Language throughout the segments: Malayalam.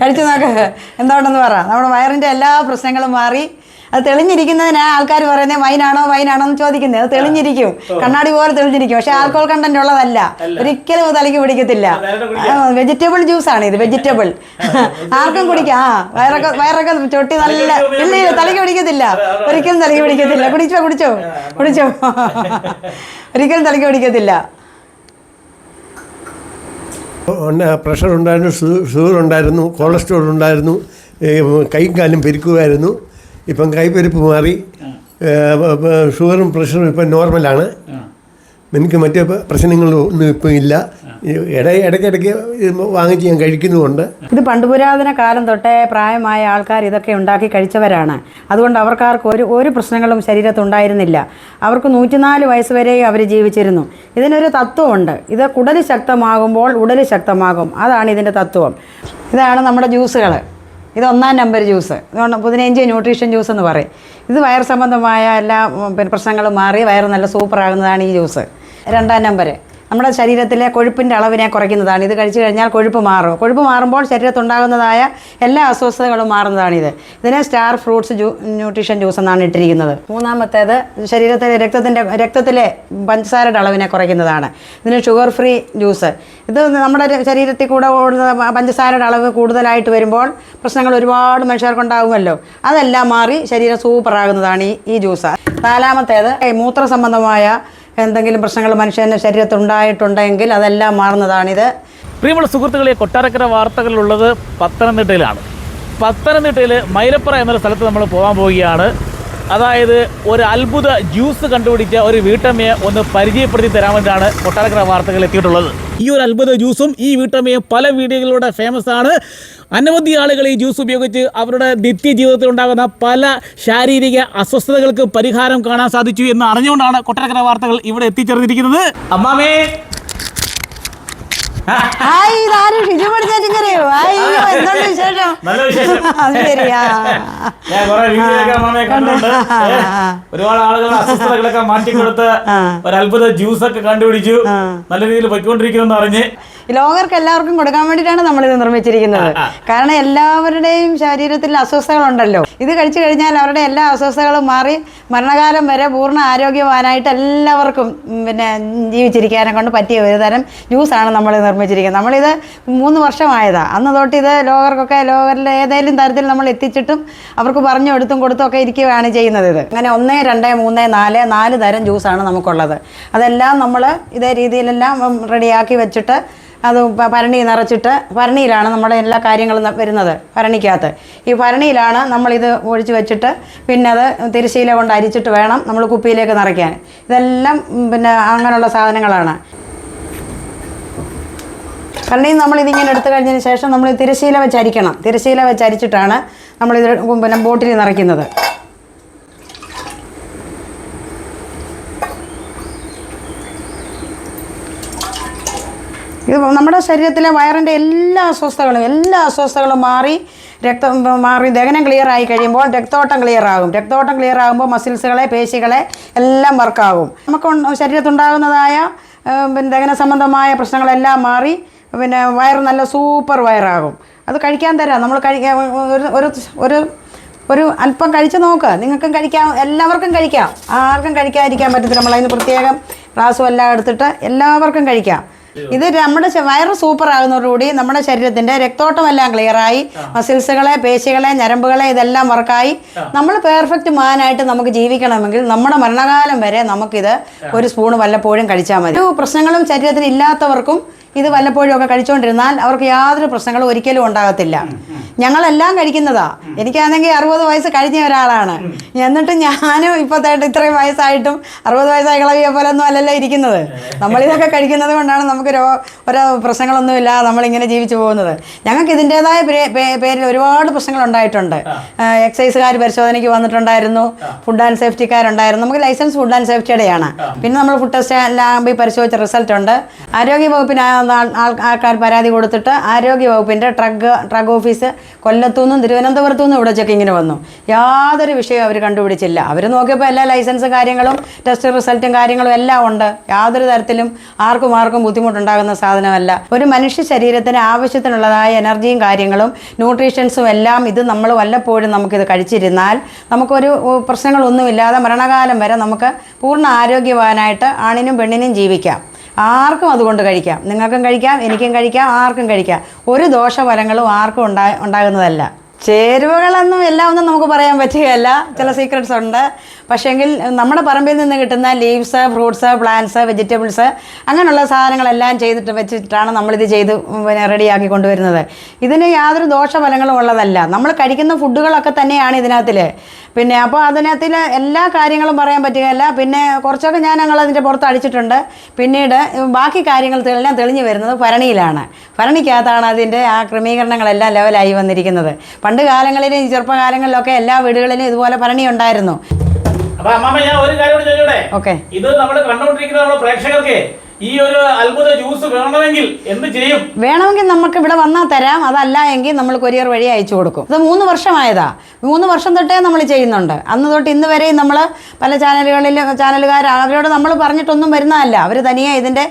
കഴിച്ചു നോക്ക് എന്തുകൊണ്ടെന്ന് പറ. നമ്മുടെ വയറിന്റെ എല്ലാ പ്രശ്നങ്ങളും മാറി. അത് തെളിഞ്ഞിരിക്കുന്നതിനാ ആൾക്കാർ പറയുന്നത് വൈനാണോ വൈനാണോ എന്ന് ചോദിക്കുന്നത്. അത് തെളിഞ്ഞിരിക്കും. കണ്ണാടി പോലെ തെളിഞ്ഞിരിക്കും. പക്ഷെ ആൽക്കോൾ കണ്ടന്റ് ഉള്ളതല്ല. ഒരിക്കലും തലയ്ക്ക് പിടിക്കത്തില്ല. വെജിറ്റബിൾ ജ്യൂസ് ആണ് ഇത് വെജിറ്റബിൾ ആർക്കും കുടിക്കാം. ആ വയറൊക്കെ വയറൊക്കെ ചൊട്ടി നല്ല ഇല്ല ഇല്ല തലയ്ക്ക് പിടിക്കത്തില്ല. ഒരിക്കലും തലയ്ക്ക് പിടിക്കത്തില്ല. കുടിച്ചോ കുടിച്ചോ കുടിച്ചോ. ഒരിക്കലും തലയ്ക്ക് പിടിക്കത്തില്ല. പ്രഷർ ഉണ്ടായിരുന്നു ഷുഗർ ഉണ്ടായിരുന്നു കൊളസ്ട്രോൾ ഉണ്ടായിരുന്നു കൈ കാലും പെരുക്കുമായിരുന്നു. ഇപ്പം കൈപ്പെരുപ്പ് മാറി ഷുഗറും പ്രഷറും ഇപ്പം നോർമലാണ് എനിക്ക് മറ്റേ പ്രശ്നങ്ങളൊന്നും ഇപ്പം ഇല്ല. ഇട ഇടയ്ക്കിടയ്ക്ക് വാങ്ങിച്ച് ഞാൻ കഴിക്കുന്നുമുണ്ട്. ഇത് പണ്ട് പുരാതന കാലം തൊട്ടേ പ്രായമായ ആൾക്കാർ ഇതൊക്കെ ഉണ്ടാക്കി കഴിച്ചവരാണ്. അതുകൊണ്ട് അവർക്കാർക്ക് ഒരു ഒരു പ്രശ്നങ്ങളും ശരീരത്തുണ്ടായിരുന്നില്ല. അവർക്ക് നൂറ്റിനാല് വയസ്സ് വരെയും അവർ ജീവിച്ചിരുന്നു. ഇതിനൊരു തത്വമുണ്ട്. ഇത് കുടൽ ശക്തമാകുമ്പോൾ ഉടൽ ശക്തമാകും. അതാണ് ഇതിന്റെ തത്വം. ഇതാണ് നമ്മുടെ ജ്യൂസുകൾ. ഇത് ഒന്നാം നമ്പർ ജ്യൂസ്. ഇതുകൊണ്ട് പതിനഞ്ച് ന്യൂട്രീഷൻ ജ്യൂസ് എന്ന് പറയും. ഇത് വയർ സംബന്ധമായ എല്ലാ പ്രശ്നങ്ങളും മാറി വയർ നല്ല സൂപ്പറാകുന്നതാണ് ഈ ജ്യൂസ്. രണ്ടാം നമ്പർ. നമ്മുടെ ശരീരത്തിലെ കൊഴുപ്പിന്റെ അളവിനെ കുറയ്ക്കുന്നതാണ്. ഇത് കഴിച്ചു കഴിഞ്ഞാൽ കൊഴുപ്പ് മാറും. കൊഴുപ്പ് മാറുമ്പോൾ ശരീരത്തുണ്ടാകുന്നതായ എല്ലാ അസ്വസ്ഥതകളും മാറുന്നതാണിത്. ഇതിനെ സ്റ്റാർ ഫ്രൂട്ട്സ് ജ്യൂ ന്യൂട്രീഷൻ ജ്യൂസ് എന്നാണ് ഇട്ടിരിക്കുന്നത്. മൂന്നാമത്തേത് ശരീരത്തിലെ രക്തത്തിന്റെ രക്തത്തിലെ പഞ്ചസാരയുടെ അളവിനെ കുറയ്ക്കുന്നതാണ്. ഇതിന് ഷുഗർ ഫ്രീ ജ്യൂസ് ഇത് നമ്മുടെ ശരീരത്തിൽ കൂടെ ഓടുന്ന പഞ്ചസാരയുടെ അളവ് കൂടുതലായിട്ട് വരുമ്പോൾ പ്രശ്നങ്ങൾ ഒരുപാട് മനുഷ്യർക്കുണ്ടാകുമല്ലോ. അതെല്ലാം മാറി ശരീരം സൂപ്പറാകുന്നതാണ് ഈ ഈ ജ്യൂസ് നാലാമത്തേത് മൂത്ര സംബന്ധമായ എന്തെങ്കിലും പ്രശ്നങ്ങൾ മനുഷ്യന്റെ ശരീരത്തിൽ ഉണ്ടായിട്ടുണ്ടെങ്കിൽ അതെല്ലാം മാറുന്നതാണിത്. പ്രിയമുള്ള സുഹൃത്തുക്കളെ കൊട്ടാരക്കര വാർത്തകളിലുള്ളത് പത്തനംതിട്ടയിലാണ്. പത്തനംതിട്ടയിൽ മൈലപ്പുറ എന്നൊരു സ്ഥലത്ത് നമ്മൾ പോകാൻ പോവുകയാണ്. അതായത് ഒരു അത്ഭുത ജ്യൂസ് കണ്ടുപിടിച്ച ഒരു വീട്ടമ്മയെ ഒന്ന് പരിചയപ്പെടുത്തി തരാൻ വേണ്ടിയിട്ടാണ് കൊട്ടാരക്കര വാർത്തകൾ എത്തിയിട്ടുള്ളത്. ഈ ഒരു അത്ഭുത ജ്യൂസും ഈ വീട്ടമ്മയും പല വീഡിയോകളിലൂടെ ഫേമസ് ആണ്. അനവധി ആളുകൾ ഈ ജ്യൂസ് ഉപയോഗിച്ച് അവരുടെ നിത്യ ജീവിതത്തിൽ ഉണ്ടാകുന്ന പല ശാരീരിക അസ്വസ്ഥതകൾക്ക് പരിഹാരം കാണാൻ സാധിച്ചു എന്ന് അറിഞ്ഞുകൊണ്ടാണ് കൊട്ടാരക്കര വാർത്തകൾ ഇവിടെ എത്തിച്ചേർന്നിരിക്കുന്നത്. അമ്മാമേ ഹായ് ഇതാരും ഷിജു പഠിച്ചോ അയ്യോ എന്തുണ്ട് വിശേഷം? നല്ല വിശേഷം. അത് ശരിയാ. ഞാൻ കുറെ വീഡിയോയൊക്കെ അമ്മാമയെ കണ്ടിട്ടുണ്ട്. ഒരുപാട് ആളുകൾ അസ്വസ്ഥതകളൊക്കെ മാറ്റിക്കൊടുത്ത്. ഒരു അത്ഭുത ജ്യൂസ് ഒക്കെ കണ്ടുപിടിച്ചു. നല്ല രീതിയിൽ പൊയ്ക്കൊണ്ടിരിക്കുന്നു അറിഞ്ഞ്. ലോകർക്ക് എല്ലാവർക്കും കൊടുക്കാൻ വേണ്ടിയിട്ടാണ് നമ്മൾ ഇത് നിർമ്മിച്ചിരിക്കുന്നത് കാരണം എല്ലാവരുടെയും ശരീരത്തിൽ അസ്വസ്ഥതകളുണ്ടല്ലോ. ഇത് കഴിച്ചു കഴിഞ്ഞാൽ അവരുടെ എല്ലാ അസ്വസ്ഥതകളും മാറി മരണകാലം വരെ പൂർണ ആരോഗ്യവാനായിട്ട് എല്ലാവർക്കും പിന്നെ ജീവിച്ചിരിക്കാനെ കൊണ്ട് പറ്റിയ ഒരു തരം ജ്യൂസാണ് നമ്മൾ നിർമ്മിച്ചിരിക്കുന്നത്. നമ്മളിത് മൂന്ന് വർഷമായതാണ് അന്ന് തൊട്ട് ഇത് ലോകർക്കൊക്കെ ലോകരിലെ ഏതെങ്കിലും തരത്തിൽ നമ്മൾ എത്തിച്ചിട്ടും അവർക്ക് പറഞ്ഞു കൊടുത്തും കൊടുത്തും ഒക്കെ ഇരിക്കുകയാണ് ചെയ്യുന്നത് ഇത്. അങ്ങനെ ഒന്ന് രണ്ട് മൂന്ന് നാല് നാല് തരം ജ്യൂസാണ് നമുക്കുള്ളത്. അതെല്ലാം നമ്മൾ ഇതേ രീതിയിലെല്ലാം റെഡിയാക്കി വെച്ചിട്ട് അത് ഭരണി നിറച്ചിട്ട് ഭരണിയിലാണ് നമ്മുടെ എല്ലാ കാര്യങ്ങളും വരുന്നത് ഭരണിക്കകത്ത്. ഈ ഭരണിയിലാണ് നമ്മളിത് ഒഴിച്ച് വെച്ചിട്ട് പിന്നെ അത് തിരിശീല കൊണ്ട് അരിച്ചിട്ട് വേണം നമ്മൾ കുപ്പിയിലേക്ക് നിറയ്ക്കാൻ. ഇതെല്ലാം പിന്നെ അങ്ങനെയുള്ള സാധനങ്ങളാണ്. ഭരണിയിൽ നമ്മൾ ഇതിങ്ങനെ എടുത്തു കഴിഞ്ഞതിന് ശേഷം നമ്മൾ തിരശ്ശീല വെച്ച് അരിക്കണം തിരശ്ശീല വെച്ച് അരിച്ചിട്ടാണ് നമ്മളിത് പിന്നെ ബോട്ടിൽ നിറയ്ക്കുന്നത്. ഇത് നമ്മുടെ ശരീരത്തിലെ വയറിന്റെ എല്ലാ അസ്വസ്ഥകളും എല്ലാ അസ്വസ്ഥകളും മാറി രക്തം മാറി ദഹനം ക്ലിയർ ആയി കഴിയുമ്പോൾ രക്തോട്ടം ക്ലിയർ ആകും. രക്തോട്ടം ക്ലിയർ ആകുമ്പോൾ മസിൽസുകളെ പേശികളെ എല്ലാം വർക്കാകും നമുക്ക് ശരീരത്തുണ്ടാകുന്നതായ പിന്നെ ദഹന സംബന്ധമായ പ്രശ്നങ്ങളെല്ലാം മാറി പിന്നെ വയറ് നല്ല സൂപ്പർ വയറാകും അത് കഴിക്കാൻ തരാം. നമ്മൾ കഴിക്കാൻ ഒരു ഒരു ഒരു ഒരു അല്പം കഴിച്ച് നോക്ക്. നിങ്ങൾക്കും കഴിക്കാം. എല്ലാവർക്കും കഴിക്കാം. ആർക്കും കഴിക്കാതിരിക്കാൻ പറ്റത്തില്ല. നമ്മളതിന് പ്രത്യേകം ക്ലാസ്സും എല്ലാം എടുത്തിട്ട് എല്ലാവർക്കും കഴിക്കാം. ഇത് നമ്മുടെ വയറ് സൂപ്പർ ആകുന്നതോടുകൂടി നമ്മുടെ ശരീരത്തിന്റെ രക്തോട്ടം എല്ലാം ക്ലിയറായി മസിൽസുകളെ പേശികളെ ഞരമ്പുകളെ ഇതെല്ലാം വർക്കായി നമ്മൾ പെർഫെക്റ്റ് മാനായിട്ട് നമുക്ക് ജീവിക്കണമെങ്കിൽ നമ്മുടെ മരണകാലം വരെ നമുക്കിത് ഒരു സ്പൂൺ വല്ലപ്പോഴും കഴിച്ചാൽ മതി. ഒരു പ്രശ്നങ്ങളും ശരീരത്തിന് ഇല്ലാത്തവർക്കും ഇത് വല്ലപ്പോഴും ഒക്കെ കഴിച്ചുകൊണ്ടിരുന്നാൽ അവർക്ക് യാതൊരു പ്രശ്നങ്ങളും ഒരിക്കലും ഉണ്ടാകത്തില്ല. ഞങ്ങളെല്ലാം കഴിക്കുന്നതാ. എനിക്കാണെങ്കിൽ അറുപത് വയസ്സ് കഴിഞ്ഞ ഒരാളാണ്. എന്നിട്ട് ഞാനും ഇപ്പോഴത്തെ ഇത്രയും വയസ്സായിട്ടും അറുപത് വയസ്സായി കളവിയെ പോലെ ഒന്നും അല്ലല്ലോ ഇരിക്കുന്നത്. നമ്മളിതൊക്കെ കഴിക്കുന്നത് കൊണ്ടാണ് നമുക്ക് രോ ഓരോ പ്രശ്നങ്ങളൊന്നുമില്ല നമ്മളിങ്ങനെ ജീവിച്ചു പോകുന്നത്. ഞങ്ങൾക്ക് ഇതിന്റെതായ പേരിൽ ഒരുപാട് പ്രശ്നങ്ങൾ ഉണ്ടായിട്ടുണ്ട് എക്സൈസുകാർ പരിശോധനയ്ക്ക് വന്നിട്ടുണ്ടായിരുന്നു. ഫുഡ് ആൻഡ് സേഫ്റ്റിക്കാരുണ്ടായിരുന്നു. നമുക്ക് ലൈസൻസ് ഫുഡ് ആൻഡ് സേഫ്റ്റിയുടെയാണ് പിന്നെ നമ്മൾ ഫുഡ് ടെസ്റ്റ് എല്ലാം പോയി പരിശോധിച്ച റിസൾട്ട് ഉണ്ട് ആരോഗ്യ വകുപ്പിന് ആൾ- ആൾക്കാർ പരാതി കൊടുത്തിട്ട് ആരോഗ്യ വകുപ്പിന്റെ ഡ്രഗ് ഡ്രഗ് ഓഫീസ് കൊല്ലത്തു തിരുവനന്തപുരത്തുനിന്നും തിരുവനന്തപുരത്തു നിന്നും ഇവിടെ ചെക്കിങ്ങിന് വന്നു. യാതൊരു വിഷയവും അവർ കണ്ടുപിടിച്ചില്ല. അവർ നോക്കിയപ്പോൾ എല്ലാ ലൈസൻസും കാര്യങ്ങളും ടെസ്റ്റ് റിസൾട്ടും കാര്യങ്ങളും എല്ലാം ഉണ്ട്. യാതൊരു തരത്തിലും ആർക്കും ആർക്കും ബുദ്ധിമുട്ടുണ്ടാകുന്ന സാധനമല്ല. ഒരു മനുഷ്യ ശരീരത്തിന് ആവശ്യത്തിനുള്ളതായ എനർജിയും കാര്യങ്ങളും ന്യൂട്രീഷൻസും എല്ലാം ഇത് നമ്മൾ വല്ലപ്പോഴും നമുക്കിത് കഴിച്ചിരുന്നാൽ നമുക്കൊരു പ്രശ്നങ്ങളൊന്നുമില്ലാതെ മരണകാലം വരെ നമുക്ക് പൂർണ ആരോഗ്യവാനായിട്ട് ആണിനും പെണ്ണിനും ജീവിക്കാം. ആർക്കും അതുകൊണ്ട് കഴിക്കാം. നിങ്ങൾക്കും കഴിക്കാം എനിക്കും കഴിക്കാം ആർക്കും കഴിക്കാം. ഒരു ദോഷഫലങ്ങളും ആർക്കും ഉണ്ടാ ഉണ്ടാകുന്നതല്ല. ചേരുവകളൊന്നും എല്ലാം ഒന്നും നമുക്ക് പറയാൻ പറ്റുകയല്ല. ചില സീക്രട്സ് ഉണ്ട്. പക്ഷേങ്കിൽ നമ്മുടെ പറമ്പിൽ നിന്ന് കിട്ടുന്ന ലീവ്സ് ഫ്രൂട്ട്സ് പ്ലാന്റ്സ് വെജിറ്റബിൾസ് അങ്ങനെയുള്ള സാധനങ്ങളെല്ലാം ചെയ്തിട്ട് വെച്ചിട്ടാണ് നമ്മളിത് ചെയ്ത് പിന്നെ റെഡിയാക്കി കൊണ്ടുവരുന്നത്. ഇതിന് യാതൊരു ദോഷഫലങ്ങളും ഉള്ളതല്ല. നമ്മൾ കഴിക്കുന്ന ഫുഡുകളൊക്കെ തന്നെയാണ് ഇതിനകത്തിൽ പിന്നെ അപ്പോൾ അതിനകത്തിൽ എല്ലാ കാര്യങ്ങളും പറയാൻ പറ്റുകയല്ല. പിന്നെ കുറച്ചൊക്കെ ഞാൻ ഞങ്ങൾ അതിന്റെ പുറത്ത് അടിച്ചിട്ടുണ്ട്. പിന്നീട് ബാക്കി കാര്യങ്ങൾ എല്ലാം തെളിഞ്ഞു വരുന്നത് ഭരണിയിലാണ്. ഭരണിക്കകത്താണ് അതിന്റെ ആ ക്രമീകരണങ്ങളെല്ലാം ലെവലായി വന്നിരിക്കുന്നത്. പണ്ട് കാലങ്ങളിലും ചെറുപ്പകാലങ്ങളിലൊക്കെ എല്ലാ വീടുകളിലും ഇതുപോലെ ഭരണി ഉണ്ടായിരുന്നു. അപ്പൊ അമ്മാമ്മ ഞാൻ ഒരു കാര്യം കൂടി ചോദിച്ചോട്ടെ? ഓക്കെ. ഇത് നമ്മൾ കണ്ടുകൊണ്ടിരിക്കുന്ന നമ്മുടെ പ്രേക്ഷകർക്ക് ഈ ഒരു അത്ഭുത ജ്യൂസ് വേണമെങ്കിൽ എന്ത് ചെയ്യും? വേണമെങ്കിൽ നമുക്ക് ഇവിടെ വന്നാൽ തരാം. അതല്ല എങ്കിൽ നമ്മൾ കൊറിയർ വഴി അയച്ചു കൊടുക്കും. ഇത് മൂന്ന് വർഷമായതാ. മൂന്ന് വർഷം തൊട്ടേ നമ്മൾ ചെയ്യുന്നുണ്ട്. അന്ന് തൊട്ട് ഇന്ന് വരെയും നമ്മൾ പല ചാനലുകളിലും ചാനലുകാർ അവരോട് നമ്മൾ പറഞ്ഞിട്ടൊന്നും വരുന്നതല്ല. അവർ തനിയെ ഇതിന്റെ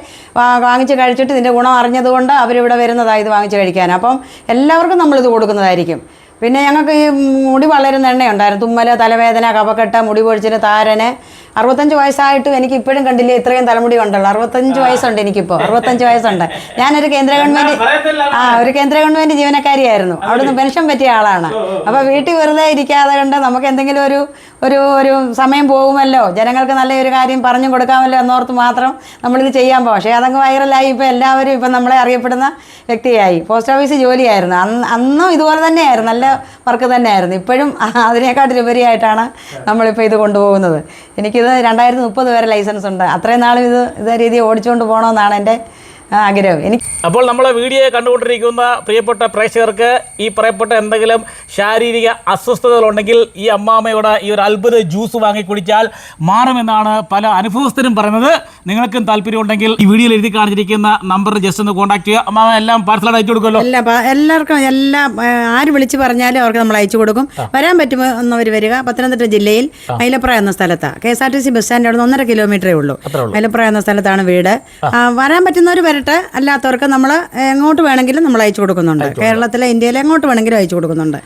വാങ്ങിച്ച് കഴിച്ചിട്ട് ഇതിന്റെ ഗുണം അറിഞ്ഞതുകൊണ്ട് അവരിവിടെ വരുന്നതാണ് ഇത് വാങ്ങിച്ച് കഴിക്കാൻ. അപ്പം എല്ലാവർക്കും നമ്മളിത് കൊടുക്കുന്നതായിരിക്കും. പിന്നെ ഞങ്ങൾക്ക് ഈ മുടി വളരുന്ന എണ്ണയുണ്ടായിരുന്നു. തുമ്മൽ തലവേദന കപക്കെട്ട മുടി പൊഴിച്ചിന് താരന്. അറുപത്തഞ്ച് വയസ്സായിട്ടും എനിക്ക് ഇപ്പോഴും കണ്ടില്ലേ ഇത്രയും തലമുടി ഉണ്ടല്ലോ. അറുപത്തഞ്ച് വയസ്സുണ്ട് എനിക്കിപ്പോൾ അറുപത്തഞ്ച് വയസ്സുണ്ട്. ഞാനൊരു കേന്ദ്ര ഗവൺമെന്റ് ആ ഒരു കേന്ദ്ര ഗവൺമെന്റ് ജീവനക്കാരിയായിരുന്നു. അവിടുന്ന് പെൻഷൻ പറ്റിയ ആളാണ്. അപ്പോൾ വീട്ടിൽ വെറുതെ ഇരിക്കാതെ കണ്ട് നമുക്ക് എന്തെങ്കിലും ഒരു ഒരു ഒരു സമയം പോകുമല്ലോ. ജനങ്ങൾക്ക് നല്ലൊരു കാര്യം പറഞ്ഞു കൊടുക്കാമല്ലോ എന്നോർത്ത് മാത്രം നമ്മളിത് ചെയ്യാൻ പോകും പക്ഷേ അതങ്ങ് വൈറലായി. ഇപ്പോൾ എല്ലാവരും ഇപ്പം നമ്മളെ അറിയപ്പെടുന്ന വ്യക്തിയായി. പോസ്റ്റ് ഓഫീസ് ജോലിയായിരുന്നു. അന്ന് അന്നും ഇതുപോലെ തന്നെയായിരുന്നു. നല്ല വർക്ക് തന്നെയായിരുന്നു. ഇപ്പോഴും അതിനേക്കാട്ടിലുപരിയായിട്ടാണ് നമ്മളിപ്പോൾ ഇത് കൊണ്ടുപോകുന്നത്. എനിക്കിത് രണ്ടായിരത്തി മുപ്പത് വരെ ലൈസൻസ് ഉണ്ട്. അത്രയും നാളും ഇത് ഇതേ രീതി ഓടിച്ചുകൊണ്ട് പോകണമെന്നാണ് എന്റെ ആഗ്രഹം. എനിക്ക് അപ്പോൾ നമ്മളെ വീഡിയോ കണ്ടുകൊണ്ടിരിക്കുന്ന പ്രിയപ്പെട്ട പ്രേക്ഷകർക്ക് ഈ പറയപ്പെട്ട എന്തെങ്കിലും ശാരീരിക അസ്വസ്ഥതകളുണ്ടെങ്കിൽ ഈ അമ്മാമ്മയുടെ ഈ ഒരു അത്ഭുത ജ്യൂസ് വാങ്ങി കുടിച്ചാൽ മാറുമെന്നാണ് പല അനുഭവസ്ഥരും പറയുന്നത്. നിങ്ങൾക്കും താല്പര്യമുണ്ടെങ്കിൽ ഈ വീഡിയോയിൽ എഴുതി കാണിച്ചിരിക്കുന്ന നമ്പർ ജസ്റ്റ് ഒന്ന് കോൺടാക്ട് ചെയ്യുക. അമ്മാമ എല്ലാം പാർസലായിട്ട് അയച്ചു കൊടുക്കുമല്ലോ? എല്ലാ എല്ലാവർക്കും എല്ലാം ആര് വിളിച്ച് പറഞ്ഞാലും അവർക്ക് നമ്മൾ അയച്ചു കൊടുക്കും. വരാൻ പറ്റുമോ എന്നവർ വരിക. പത്തനംതിട്ട ജില്ലയിൽ മൈലപ്ര എന്ന സ്ഥലത്താണ് K S R T C bus stand അവിടെ നിന്ന് ഒന്നര കിലോമീറ്ററേ ഉള്ളൂ. മൈലപ്ര എന്ന സ്ഥലത്താണ് വീട്. വരാൻ പറ്റുന്നവർ വരട്ടെ. അല്ലാത്തവർക്ക് നമ്മൾ എങ്ങോട്ട് വേണമെങ്കിലും നമ്മൾ അയച്ചു കൊടുക്കുന്നുണ്ട്. കേരളത്തിലെ ഇന്ത്യയിലെ എങ്ങോട്ട് വേണമെങ്കിലും അയച്ചു കൊടുക്കുന്നുണ്ട്.